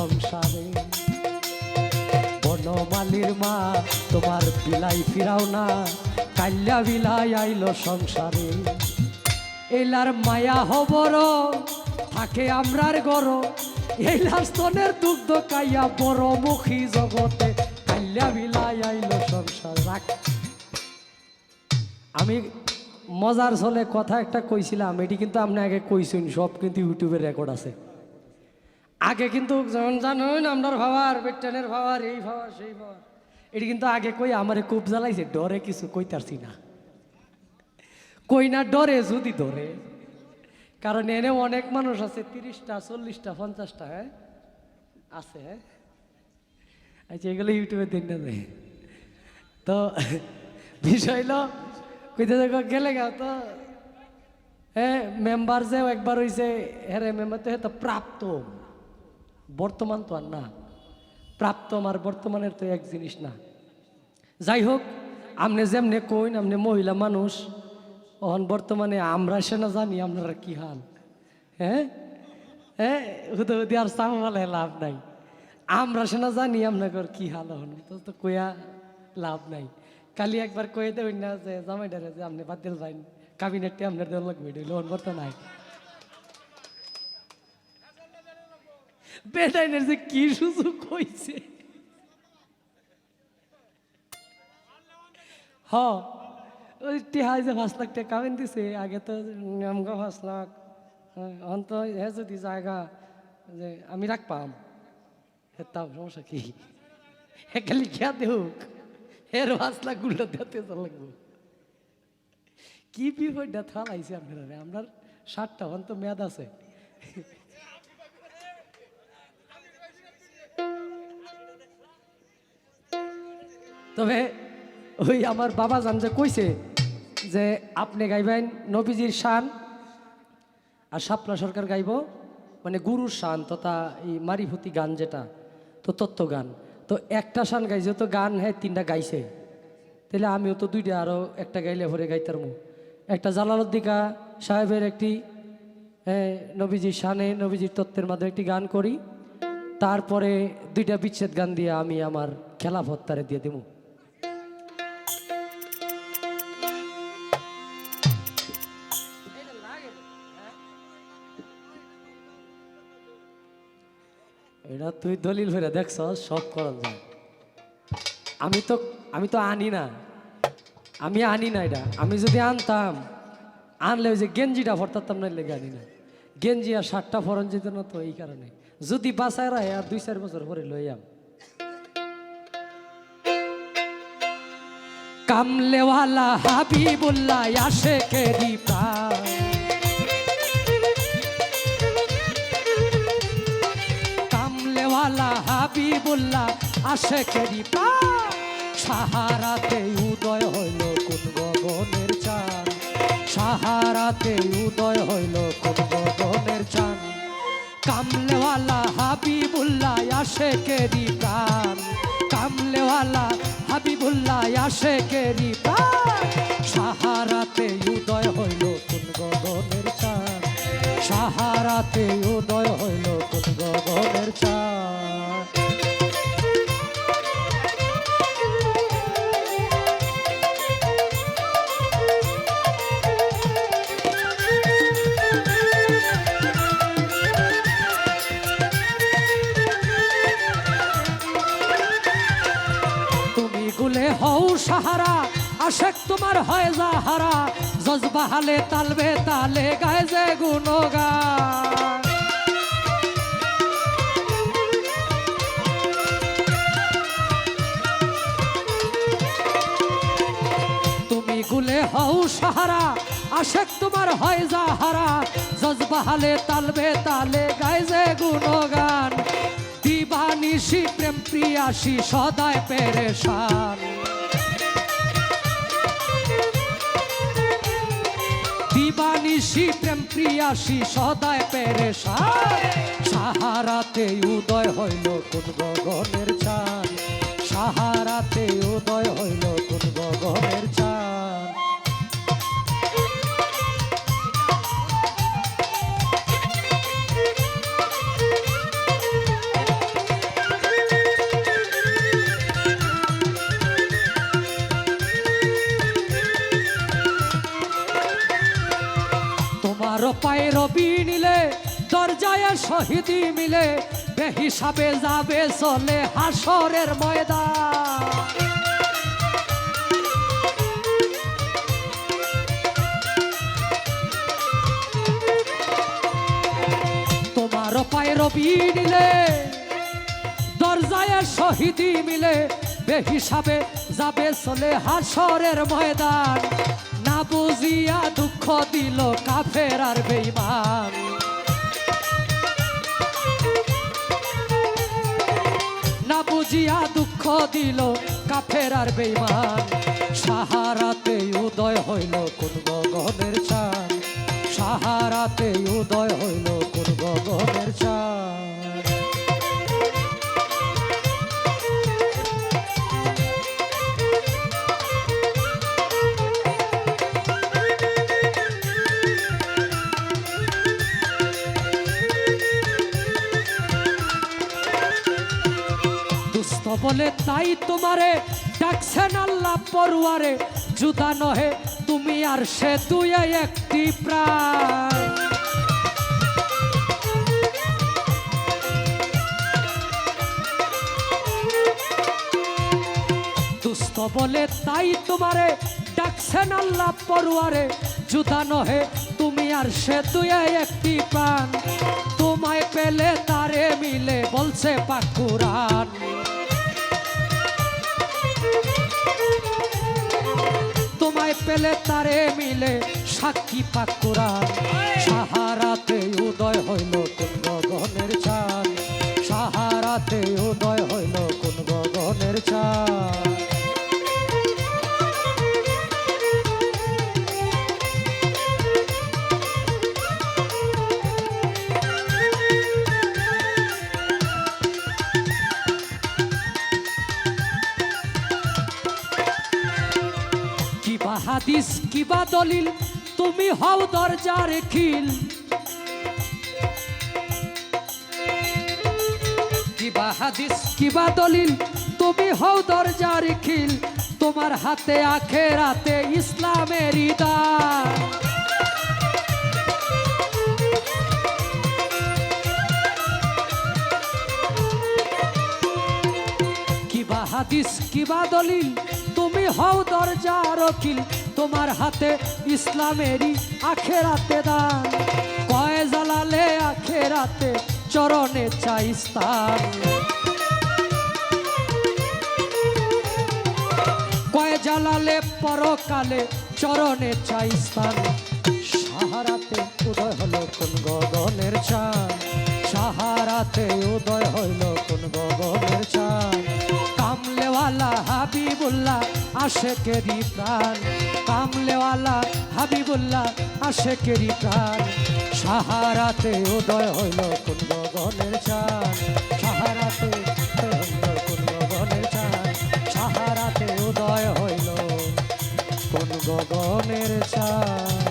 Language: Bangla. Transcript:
সংসারে। বনমালির মা, তোমার বিলাই ফিরাও না কাল্যা বিলাই আইলো সংসারে। এলার মায়া হবর, থাকে আমরার গর, এলার স্তনের দুগ্ধ কাইয়া বড় মুখী জগতে কাল্যা বিলাই আইলো সংসার। রাখ। আমি মজার ছলে কথা একটা কইছিলাম, এটি কিন্তু আপনি আগে কইছেন, সব কিন্তু ইউটিউবে রেকর্ড আছে। আগে কিন্তু যেমন জানেন আপনার ভাবার, বেটানের ভাবার, এই ভাবার, সেই ভাবার। এটি কিন্তু আগে কই আমারে খুব জ্বালাইছে, ডরে কিছু কইতারছি না। কই না ডরে, যদি ধরে কারণ এনে অনেক মানুষ আছে, তিরিশটা, চল্লিশটা, পঞ্চাশটা হ্যাঁ? আছে হ্যাঁ? আচ্ছা এগুলো ইউটিউবে দিন না দেয় তো, বিষয় হলো কইতে দেখো, গেলে গা তো হ্যাঁ মেম্বার যে একবার হইছে হ্যাঁ মেম্বার তো হ্যাঁ তো প্রাপ্ত। বর্তমান তো আর না। প্রাপ্ত আর বর্তমানের তো এক জিনিস না। যাই হোক, আমনে যেমনে কইন আপনি মহিলা মানুষ। অহন বর্তমানে আমরা সে না জানি আপনারা কি হাল। হ্যাঁ? হ্যাঁ? হুদে হুদি আর সামলে লাভ নাই। আমরা সে না জানি আপনার কি হাল হন তো তো কইয়া লাভ নাই। কালি একবার কয়ে দেবেন না যে জামাই ডারে যে আপনি বাদ দিল যাইন কাবিনেটে আপনার দেওয়া লাগবে হলো বর্তমান। নাই বেটাইনের যে কি সুযোগ কইছে? হ। ওই টিহাই যে পাঁচ টাকা কামেন দিছে, আগে তো আমগো পাঁচ লাখ অন্ত হে যদি জায়গা যে আমি রাখ পাম হেতাম সমস্যা কি? একালি খেয়া দেউক এর পাঁচ লাখগুলো দিতে লাগবো। কি বিপদটা থালাইছে আপনারা আপনার ষাটটা অন্ত মেয়াদ আছে। তবে ওই আমার বাবা জান যে কইছে যে আপনি গাইবেন নবীজির শান আর শাপলা সরকার গাইব মানে গুরুর শান তথা এই মারিফতি গান যেটা তো তত্ত্ব গান। তো একটা শান গাইছে তো গান হ্যাঁ তিনটা গাইছে। তাহলে আমিও তো দুইটা আরও একটা গাইলে ভরে গাইতার মু একটা জালালুদ্দিকা সাহেবের একটি হ্যাঁ, নবীজির শানে নবীজির তত্ত্বের মাধ্যমে একটি গান করি। তারপরে দুইটা বিচ্ছেদ গান দিয়ে আমি আমার খেলা ভত্তারে দিয়ে দেবো এটা তুই দলিল হয়ে দেখছ, সব করা যায়। আমি তো আমি তো আনি না। আমি আনি না এটা। আমি যদি আনতাম, আনলে ওই যে গেঞ্জিটা ভরতাম না লেগে আনি না। গেঞ্জি আর শার্টটা ফরন যেত না তো এই কারণে। যদি বাসায় রায় আর দুই চার বছর পরে লইয়াম কামলেওয়ালা হাবিবুল্লাহ আসে কেরি প্রাণ। হাবিবুল্লাহ আসে কেরি সাহারাতে উদয় হইল কোন গগনের চান সাহারাতে উদয় হইল কোন গগনের চান কামলেওয়ালা হাবিবুল্লাহ আসে কেরি প্রাণ। কামলেওয়ালা হাবিবুল্লাহ আসে কেরি প্রাণ। সাহারাতে উদয় হইল কোন গগনের চান সাহারাতে উদয় হইল কোন গগনের চান সাহারা আশেক তোমার হয় যাহারা। জজবা হালে তালবে তালে গায়ে যে গুণগান। তুমি গুলে হও সাহারা, আশেক তোমার হয় যাহারা। জজবা হালে তালবে তালে গায়ে যে গুণগান। দিবানিশি প্রেম প্রিয়াসী সদায় পেরেশান। দিবানিশি প্রেম প্রিয়াসি সদায় পেরে সাহারাতে উদয় হইল কোন গগনের চান সাহারাতে উদয় হইল কোন গগনের চান শহীদি মিলে, বেহিসাবে যাবে চলে হাসরের ময়দান। তোমার পায়ের বিড়িলে দরজায় শহীদি মিলে, বেহিসাবে যাবে চলে হাসরের ময়দান। না বুঝিয়া দুঃখ দিল কাফের আর বেইমান না বুঝিয়া দুঃখ দিল কাফের আর বেইমান সাহারাতে উদয় হইল কোন গগনের চান সাহারাতে উদয় হইল কোন গগনের চান দুস্থ বলে, তাই তোমারে ডাকছেন আল্লাহ পড়ুয়ারে জুদা নহে, তুমি আর সে দুই একটি প্রায় বলে, তাই তোমারে ডাকছেন আল্লাহ পড়ুয়ারে জুদা নহে, তুমি আর সে তুই একটি প্রাণ। তোমায় পেলে তারে মিলে, বলছে পাকুরান পেলে তারে মিলে সাক্ষী পাকুরা সাহারাতে উদয় হইল কোন গগনের চাঁদ। সাহারাতে উদয় হইল কোন গগনের চান হাদিস কিবা দলিল? তুমি হও দরজার খিল কিবা হাদিস কিবা দলিল? তুমি হও দরজার খিল তোমার হাতে আখেরাতে ইসলামের ইদান কিবা হাদিস কিবা দলিল? হও দরজার অকিল তোমার হাতে ইসলামেরই আখেরাতে দান। কয় জালালে আখেরাতে চরণে চাই স্থান। কয় জালালে পরকালে চরণে চাই স্থান। সাহারাতে উদয় হলো কোন গগনের চান সাহারাতে উদয় হইল আশেকেরি প্রাণ, কামলেওয়ালা হাবিবুল্লাহ আশেকেরি প্রাণ। সাহারাতে উদয় হইল কোন গগনের চান সাহারাতে উদয় হইল চান সাহারাতে উদয় হইল কোন গগনের চান